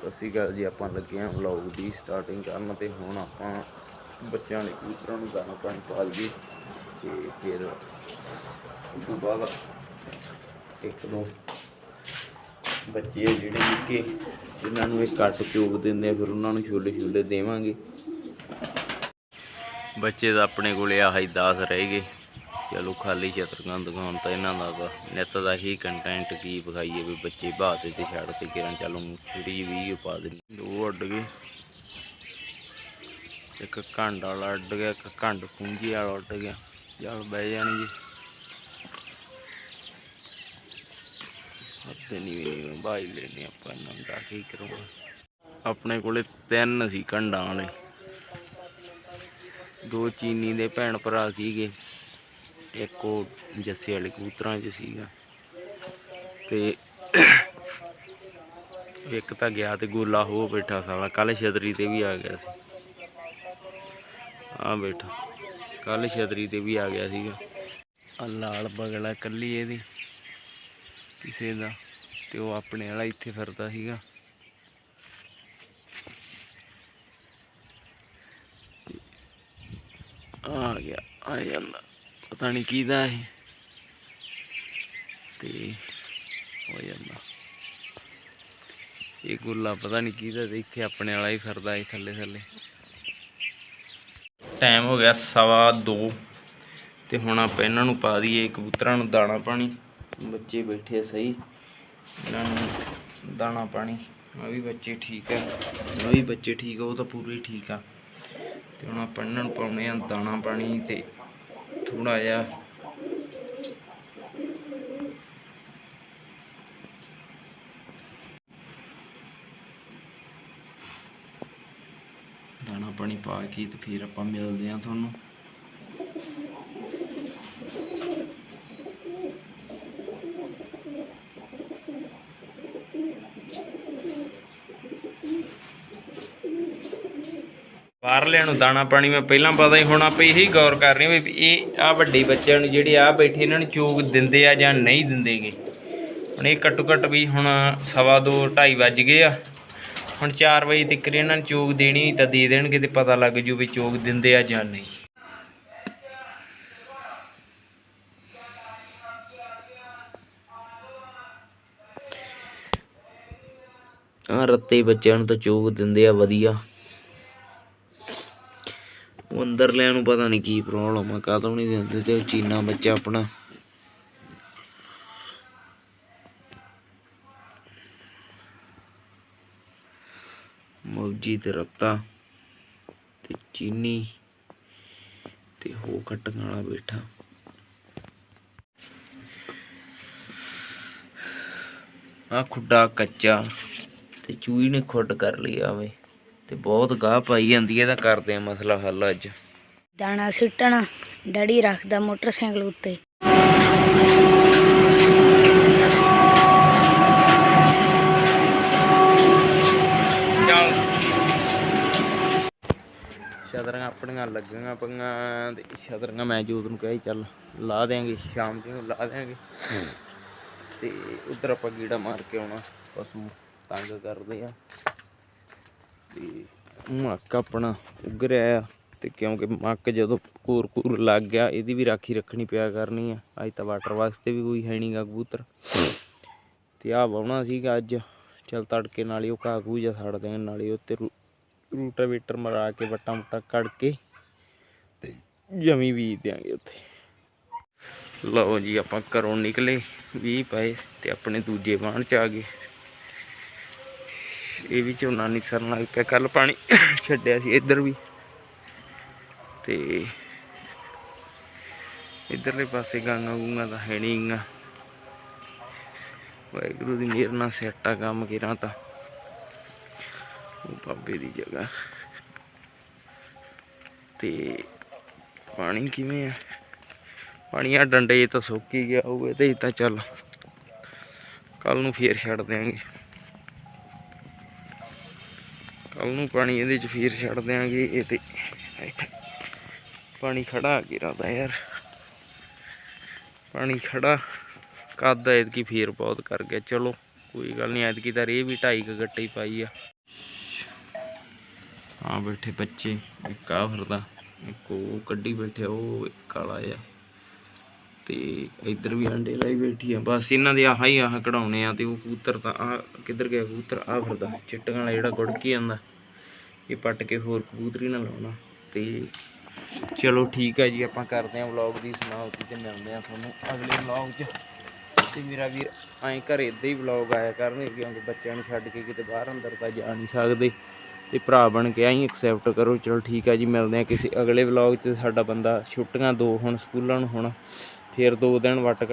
ਸਤਿ ਸ਼੍ਰੀ ਅਕਾਲ ਜੀ, ਆਪਾਂ ਲੱਗੇ ਹਾਂ ਵਲੌਗ ਦੀ ਸਟਾਰਟਿੰਗ ਕਰਨ ਤੇ। ਹੁਣ ਆਪਾਂ ਬੱਚਿਆਂ ਨੇ ਕਬੂਤਰਾਂ ਨੂੰ ਦਾਣਾ ਪਾਣੀ ਪਾ ਦਈਏ ਤੇ ਫਿਰ ਉਸ ਤੋਂ ਬਾਅਦ ਇੱਕ ਦੋ ਬੱਚੇ ਆ ਜਿਹੜੇ ਨਿੱਕੇ, ਜਿਨ੍ਹਾਂ ਨੂੰ ਇਹ ਕੱਟ ਚੋਗ ਦਿੰਦੇ ਆ, ਫਿਰ ਉਹਨਾਂ ਨੂੰ ਛੋਲੇ ਛੋਲੇ ਦੇਵਾਂਗੇ। ਬੱਚੇ ਤਾਂ ਆਪਣੇ ਕੋਲੇ ਆਹੀ 10 ਰਹਿ ਗਏ। ਚਲੋ ਖਾਲੀ ਛਤਰਗੰਦ ਦਿਖਾਉਣ ਤਾਂ ਇਹਨਾਂ ਦਾ ਤਾਂ ਨਿੱਤ ਦਾ ਹੀ ਕੰਟੈਂਟ ਕੀ ਵਿਖਾਈਏ ਵੀ ਬੱਚੇ ਬਾਤ ਤੇ ਛੱਡ ਤੇ ਕਿਰਾਂ ਚਲੋ ਛੋਟੀ ਜਿਹੀ ਪਾ ਦੇਣੀ ਦੋ ਉੱਡ ਗਏ। ਇੱਕ ਘੰਡ ਵਾਲਾ ਅੱਡ ਗਿਆ, ਇੱਕ ਘੰਡ ਪੁੰਜੀ ਵਾਲਾ ਉੱਡ ਗਿਆ। ਚੱਲ ਬਹਿ ਜਾਣੀ ਜੀ ਹੱਥੇ ਨਹੀਂ ਬਾਈ ਲੈਣੇ ਆਪਾਂ ਇਹਨਾਂ ਦਾ ਕੀ ਕਰੂੰਗਾ ਆਪਣੇ ਕੋਲੇ ਤਿੰਨ ਸੀ ਘੰਡਾਂ ਵਾਲੇ। ਦੋ ਚੀਨੀ ਦੇ ਭੈਣ ਭਰਾ ਸੀਗੇ। ਇੱਕ ਉਹ ਜੱਸੇ ਵਾਲੇ ਕਬੂਤਰਾਂ 'ਚ ਸੀਗਾ। ਤੇ ਇੱਕ ਤਾਂ ਗਿਆ ਤੇ ਗੋਲਾ ਹੋ ਬੈਠਾ ਸਾਲਾ ਕੱਲ ਛਤਰੀ ਤੇ ਵੀ ਆ ਗਿਆ ਸੀ। ਆ ਬੈਠਾ ਕੱਲ ਛਤਰੀ ਤੇ ਵੀ ਆ ਗਿਆ ਸੀਗਾ। ਆ ਲਾਲ ਬਗਲਾ ਕੱਲੀ ਇਹਦੀ, ਕਿਸੇ ਦਾ, ਤੇ ਉਹ ਆਪਣੇ ਵਾਲਾ ਇੱਥੇ ਫਿਰਦਾ ਸੀਗਾ। ਆ ਗਿਆ, ਆ ਜਾਂਦਾ। ਪਤਾ ਨਹੀਂ ਕਿਹਦਾ ਇਹ। ਤੇ ਹੋ ਜਾਂਦਾ। ਇਹ ਗੁੱਲਾ ਪਤਾ ਨਹੀਂ ਕਿਹਦਾ ਤੇ ਇੱਥੇ ਆਪਣੇ ਵਾਲਾ ਹੀ ਫਿਰਦਾ ਹੈ ਥੱਲੇ ਥੱਲੇ। ਟਾਈਮ ਹੋ ਗਿਆ ਸਵਾ 2 ਤੇ ਹੁਣ ਆਪਾਂ ਇਹਨਾਂ ਨੂੰ ਪਾ ਦਈਏ ਕਬੂਤਰਾਂ ਨੂੰ ਦਾਣਾ ਪਾਣੀ। ਬੱਚੇ ਬੈਠੇ ਸਹੀ। ਇਹਨਾਂ ਨੂੰ ਦਾਣਾ ਪਾਣੀ। ਆ ਵੀ ਬੱਚੇ ਠੀਕ ਆ। ਆ ਵੀ ਬੱਚੇ ਠੀਕ ਆ, ਉਹ ਤਾਂ ਪੂਰੇ ਠੀਕ ਆ। ਤੇ ਹੁਣ ਆਪਾਂ ਇਹਨਾਂ ਨੂੰ ਪਾਉਣੇ ਆ ਦਾਣਾ ਪਾਣੀ ਤੇ ਥੋੜਾ ਜਿਹਾ ਦਾਣਾ ਪਾਣੀ ਪਾ ਕੇ ਤੇ ਫਿਰ ਆਪਾਂ ਮਿਲਦੇ ਆ ਤੁਹਾਨੂੰ। ਬਾਹਰਲਿਆਂ ਨੂੰ ਦਾਣਾ ਪਾਣੀ ਮੈਂ ਪਹਿਲਾਂ ਪਤਾ ਹੀ ਹੋਣਾ ਆਪਾਂ ਇਹੀ ਗੌਰ ਕਰ ਰਹੇ ਵੀ ਇਹ ਆ ਵੱਡੇ ਬੱਚਿਆਂ ਨੂੰ ਜਿਹੜੇ ਆ ਬੈਠੇ ਇਹਨਾਂ ਨੂੰ ਚੋਗ ਦਿੰਦੇ ਆ ਜਾਂ ਨਹੀਂ ਦਿੰਦੇਗੇ। ਹੁਣ ਇਹ ਘੱਟੋ ਘੱਟ ਵੀ ਹੁਣ ਸਵਾ ਦੋ 2:30 ਵੱਜ ਗਏ ਆ। ਹੁਣ 4 ਵਜੇ ਤੱਕ ਇਹਨਾਂ ਨੂੰ ਚੋਗ ਦੇਣੀ ਤਾਂ ਦੇ ਦੇਣਗੇ ਤੇ ਪਤਾ ਲੱਗ ਜੂ ਵੀ ਚੋਗ ਦਿੰਦੇ ਆ ਜਾਂ ਨਹੀਂ। ਆ ਰੱਤੇ ਬੱਚਿਆਂ ਨੂੰ ਤਾਂ ਚੋਗ ਦਿੰਦੇ ਆ ਵਧੀਆ। ਅੰਦਰਲਿਆਂ ਨੂੰ ਪਤਾ ਨਹੀਂ ਕੀ ਪ੍ਰੋਬਲਮ ਆ, ਕਾਹਤੋਂ ਨਹੀਂ ਦਿੰਦੇ ਤੇ ਚੀਨਾ ਬੱਚਾ ਆਪਣਾ। ਮੌਜੀ ਤੇ ਰੱਤਾ ਤੇ ਚੀਨੀ ਤੇ ਹੋ ਖਟਣ ਵਾਲਾ ਬੈਠਾ। ਆ ਖੁੱਡਾ ਕੱਚਾ ਤੇ ਚੂਈ ਨੇ ਖੁੱਡ ਕਰ ਲਈ ਆਵੇ ਤੇ ਬਹੁਤ ਗਾਹ ਪਾਈ ਜਾਂਦੀ ਹੈ ਇਹਦਾ ਕਰਦੇ ਆ ਮਸਲਾ ਹੱਲ ਅੱਜ। ਦਾਣਾ ਸਿੱਟਣਾ ਡੈਡੀ ਰੱਖਦਾ ਮੋਟਰਸਾਈਕਲ ਉੱਤੇ। ਸ਼ਤਰਾਂ ਆਪਣੀਆਂ ਲੱਗੀਆਂ ਪਈਆਂ ਤੇ ਸ਼ਤਰਾਂ ਮੈਂ ਜੋਤ ਨੂੰ ਕਿਹਾ ਚੱਲ ਲਾ ਦੇਾਂਗੇ ਸ਼ਾਮ ਨੂੰ ਲਾ ਦੇਾਂਗੇ ਤੇ ਉਧਰ ਆਪਾਂ ਗੀੜਾ ਮਾਰ ਕੇ ਆਉਣਾ ਪਸ਼ੂ ਤੰਗ ਕਰਦੇ ਆ। ਤੇ ਮੱਕ ਆਪਣਾ ਉਗਰਿਆ ਆ ਤੇ ਕਿਉਂਕਿ ਮੱਕ ਜਦੋਂ ਕੂਰ ਕੂਰ ਲੱਗ ਗਿਆ, ਇਹਦੀ ਵੀ ਰਾਖੀ ਰੱਖਣੀ ਪਿਆ ਕਰਨੀ ਆ। ਅੱਜ ਤਾਂ ਵਾਟਰ ਵਾਸਤੇ ਵੀ ਕੋਈ ਹੈ ਨਹੀਂਗਾ ਕਬੂਤਰ। ਤੇ ਆ ਵਾਉਣਾ ਸੀਗਾ ਅੱਜ। ਚਲ ਤੜਕੇ ਨਾਲ ਹੀ ਉਹ ਘਾਹ ਘੂਹ ਜਿਹਾ ਛੱਡ ਦੇਣ ਨਾਲ ਹੀ ਉੱਤੇ ਰੂਟਾਵੇਟਰ ਮਰਾ ਕੇ ਵੱਟਾਂ ਮੁੱਟਾ ਕੱਢ ਕੇ ਤੇ ਜਮੀ ਬੀਜ ਦਿਆਂਗੇ ਉੱਥੇ। ਲਓ ਜੀ, ਆਪਾਂ ਘਰੋਂ ਨਿਕਲੇ 20 ਪਏ ਤੇ ਆਪਣੇ ਦੂਜੇ ਬਾਣ ਚ ਆ ਗਏ। ਇਹ ਵੀ ਝੋਨਾ ਨਹੀਂ ਸਰਨਾ ਲੱਗ ਪਿਆ ਕੱਲ ਪਾਣੀ ਛੱਡਿਆ ਸੀ, ਇੱਧਰ ਵੀ। ਤੇ ਇੱਧਰਲੇ ਪਾਸੇ ਗਾਂਗਾ ਗੂੰਗਾ ਤਾਂ ਹੈ ਨਹੀਂ ਵਾਹਿਗੁਰੂ ਦੀ ਮਿਹਰ ਨਾਲ ਸੈਟਾ ਕੰਮ ਕਿਰਾਂ ਤਾਂ। ਉਹ ਬਾਬੇ ਦੀ ਜਗ੍ਹਾ। ਤੇ ਪਾਣੀ ਕਿਵੇਂ ਆ? ਪਾਣੀ ਆ ਡੰਡੇ ਤਾਂ ਸੁੱਕ ਹੀ ਗਿਆ ਹੋਵੇ ਇਹਦੇ ਤਾਂ ਚੱਲ ਕੱਲ ਨੂੰ ਫੇਰ ਛੱਡ ਦਿਆਂਗੇ। ਕੱਲ ਨੂੰ ਪਾਣੀ ਇਹਦੇ 'ਚ ਫੇਰ ਛੱਡ ਦਿਆਂਗੇ, ਇਹ ਤੇ ਪਾਣੀ ਖੜਾ ਆ ਗਿਆ ਦਾ ਯਾਰ। ਪਾਣੀ ਖੜਾ। ਕੱਦ ਐਤਕੀ ਫੇਰ ਬਹੁਤ ਕਰ ਗਿਆ। ਚਲੋ, ਕੋਈ ਗੱਲ ਨਹੀਂ, ਐਤਕੀ ਤਾਂ ਰੇ ਵੀ ਢਾਈ ਕੁ ਗੱਟੇ ਹੀ ਪਾਈ ਆ। ਆ ਬੈਠੇ ਬੱਚੇ, ਇੱਕ ਆ ਫਿਰਦਾ ਇੱਕ ਉਹ ਕੱਢੀ ਬੈਠੇ, ਉਹ ਇੱਕ ਕਾਲਾ ਆ। ਤੇ ਇੱਧਰ ਵੀ ਅੰਡੇ ਲਈ ਬੈਠੀ ਆ। ਬਸ ਇਹਨਾਂ ਦੇ ਆਹ ਹੀ ਆਹ ਕਢਾਉਣੇ ਆ ਤੇ ਉਹ ਕਬੂਤਰ ਤਾਂ ਆ ਕਿੱਧਰ ਗਿਆ ਕਬੂਤਰ? ਆ ਫਿਰਦਾ। ਚਿੱਟੀਆਂ ਵਾਲਾ ਜਿਹੜਾ ਗੁੜਕੀ ਜਾਂਦਾ ਇਹ ਪੱਟ ਕੇ ਹੋਰ ਕਬੂਤਰੀ ਨਾਲ ਲਾਉਣਾ। ਤੇ ਚਲੋ ਠੀਕ ਆ ਜੀ, ਆਪਾਂ ਕਰਦੇ ਹਾਂ ਵਲੌਗ ਦੀ ਸਮਾਪਤੀ ਤੇ ਮਿਲਦੇ ਹਾਂ ਤੁਹਾਨੂੰ ਅਗਲੇ ਵਲੌਗ 'ਚ। ਤੇ ਮੇਰਾ ਵੀਰ ਐਂ ਘਰੇ ਇਦਾਂ ਹੀ ਵਲੌਗ ਆਇਆ ਕਰਨਗੇ, ਕਿਉਂਕਿ ਬੱਚਿਆਂ ਨੂੰ ਛੱਡ ਕੇ ਕਿਤੇ ਬਾਹਰ ਅੰਦਰ ਤਾਂ ਜਾ ਨਹੀਂ ਸਕਦੇ। ਤੇ ਭਰਾ ਬਣ ਕੇ ਐਂ ਐਕਸੈਪਟ ਕਰੋ। ਚਲੋ ਠੀਕ ਆ ਜੀ, ਮਿਲਦੇ ਹਾਂ ਕਿਸੇ ਅਗਲੇ ਵਲੌਗ 'ਚ। ਸਾਡਾ ਬੰਦਾ ਛੁੱਟੀਆਂ ਦੋ ਹੁਣ, ਸਕੂਲਾਂ ਨੂੰ ਹੁਣ। ਫਿਰ ਦੋ ਦਿਨ ਵੱਟ